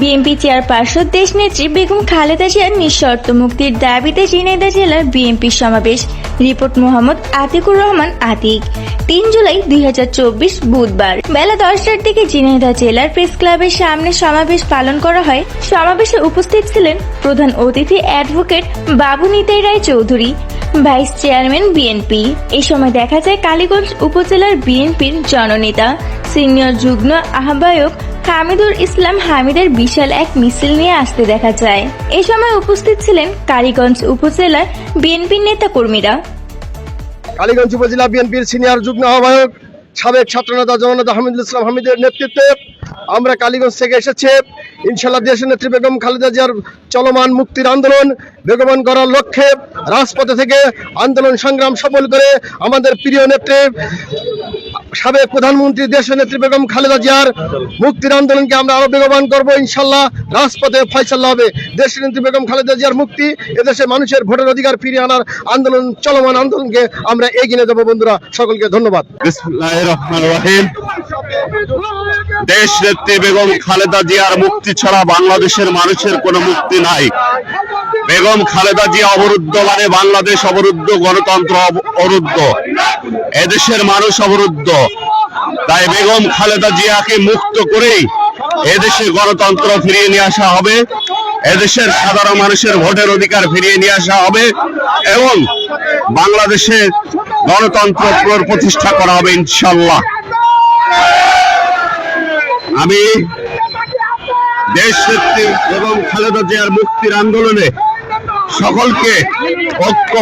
BNP chairperson দেশনেত্রী বেগম খালেদা জিয়ার নিঃশর্ত মুক্তির দাবিতে ঝিনাইদহ জেলার বিএনপির সমাবেশ। রিপোর্ট মোহাম্মদ আতিকুর রহমান আতিক। তিন জুলাই দুই হাজার চব্বিশ বুধবার বেলা দশটার দিকে ঝিনাইদহ জেলার প্রেস ক্লাবের সামনে সমাবেশ পালন করা হয়। সমাবেশে উপস্থিত ছিলেন প্রধান অতিথি advocate Babu Nitai Roy Chowdhury, vice chairman BNP. এই সময় দেখা যায় কালীগঞ্জ উপজেলার বিএনপির জননেতা, সিনিয়র যুগ্ম আহ্বায়ক হামিদুর ইসলাম হামিদের বিশাল এক মিছিল নিয়ে আসতে দেখা যায়। এই সময় উপস্থিত ছিলেন কালীগঞ্জ উপজেলার বিএনপির নেতা কর্মীরা কালীগঞ্জ উপজেলা বিএনপির সিনিয়র যুগ্ম আহ্বায়ক, সাবেক ছাত্রনেতা জননেতা হামিদুল ইসলাম হামিদের নেতৃত্বে আমরা কালীগঞ্জ থেকে এসেছি। ইনশাল্লাহ দেশের নেত্রী বেগম খালেদা জিয়ার চলমান মুক্তির আন্দোলন বেগবান করার লক্ষ্যে রাজপথে থেকে আন্দোলন সংগ্রাম সফল করে আমাদের প্রিয় নেত্রী সাবেক প্রধানমন্ত্রী দেশ নেত্রী বেগম খালেদা জিয়ার মুক্তির আন্দোলনকে আমরা আরও বেগবান করব, ইনশাল্লাহ রাজপথে ফয়সাল্লা হবে। দেশ নেত্রী বেগম খালেদা জিয়ার মুক্তি, এদেশে মানুষের ভোটের অধিকার ফিরিয়ে আনার আন্দোলন, চলমান আন্দোলনকে আমরা এগিয়ে যাব বন্ধুরা, সকলকে ধন্যবাদ। দেশ নেত্রী বেগম খালেদা জিয়ার মুক্তি ছাড়া বাংলাদেশের মানুষের কোনো মুক্তি নাই। বেগম খালেদা জিয়া অবরুদ্ধ মানে বাংলাদেশ অবরুদ্ধ, গণতন্ত্র অবরুদ্ধ এদেশের মানুষ অবরুদ্ধ। তাই বেগম খালেদা জিয়াকে মুক্ত করেই এদেশে গণতন্ত্র ফিরিয়ে নিয়ে আসা হবে। এদেশের সাধারণ মানুষের ভোটের অধিকার ফিরিয়ে নিয়ে আসা হবে এবং বাংলাদেশে গণতন্ত্র প্রতিষ্ঠা করা হবে ইনশাল্লাহ। আমি দেশ শক্তি এবং খালেদা জিয়ার মুক্তির আন্দোলনে সকলকে ঐক্য